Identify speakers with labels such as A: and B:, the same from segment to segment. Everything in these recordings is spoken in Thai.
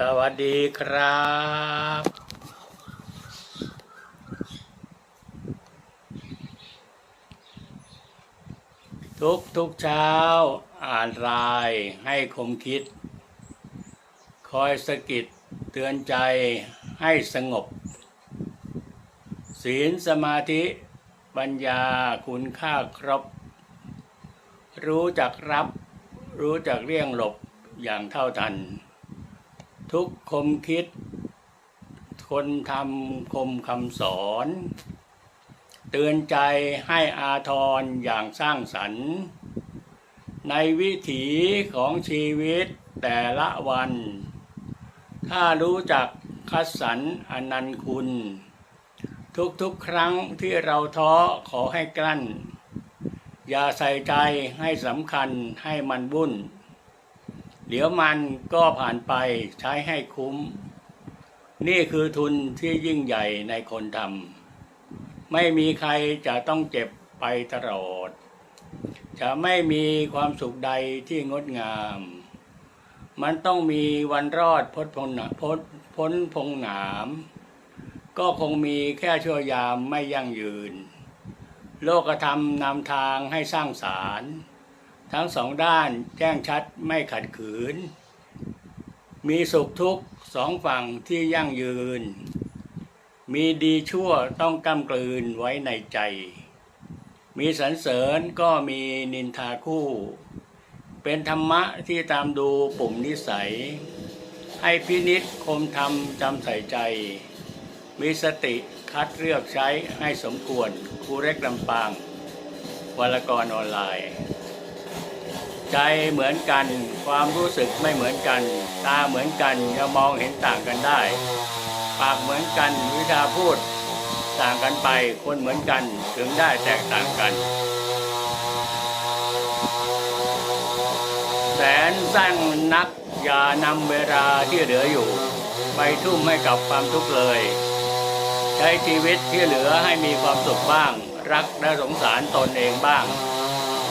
A: สวัสดีครับ ทุกทุกเช้า อ่านรายให้คมคิด คอยสะกิดเตือนใจให้สงบ ศีลสมาธิปัญญาคุณค่าครบ รู้จักรับ รู้จักเลี่ยงหลบอย่างเท่าทัน ทุกคมคิด คนทำคมคำสอน เตือนใจให้อาทรอย่างสร้างสรรค์ ในวิถีของชีวิตแต่ละวัน ถ้ารู้จักคัดสรรอนันคุณ ทุกๆครั้งที่เราท้อขอให้กลั้น อย่าใส่ใจให้สำคัญให้มันบุ่น เดี๋ยวมันก็ผ่านไปใช้ให้คุ้ม นี่คือทุนที่ยิ่งใหญ่ในคนทำไม่มีใครจะต้องเจ็บไปตลอด จะไม่มีความสุขใดที่งดงาม มันต้องมีวันรอดพ้นพงหนาพ้นพ้นพงหนาม ก็คงมีแค่ชั่วยามไม่ยั่งยืน โลกธรรมนำทางให้สร้างสาร ทั้งสองด้านแจ้งชัดไม่ขัดขืน มีสุขทุกข์สองฝั่งที่ยั่งยืน มีดีชั่วต้องกำกลืนไว้ในใจ มีสรรเสริญก็มีนินทาคู่ เป็นธรรมะที่ตามดูปุ่มนิสัย ให้พินิษคมทำจำใส่ใจ มีสติคัดเลือกใช้ให้สมควรครูเล็กลำปางวารกรออนไลน์ ใจเหมือนกัน ความรู้สึกไม่เหมือนกัน ตาเหมือนกันยังมองเห็นต่างกันได้ ปากเหมือนกันวิชาพูด ต่างกันไปคนเหมือนกันถึงได้แตกต่างกันแสนสั้นนักอย่านำเวลาที่เหลืออยู่ไปทุ่มให้กับความทุกข์เลย ใช้ชีวิตที่เหลือให้มีความสุขบ้าง รักและสงสารตนเองบ้าง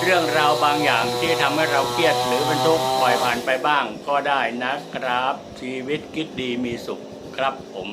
A: เรื่องราวบางอย่างที่ทำให้เราเครียดหรือเป็นทุกข์ปล่อยผ่านไปบ้างก็ได้นะครับ ชีวิตคิดดีมีสุขครับผม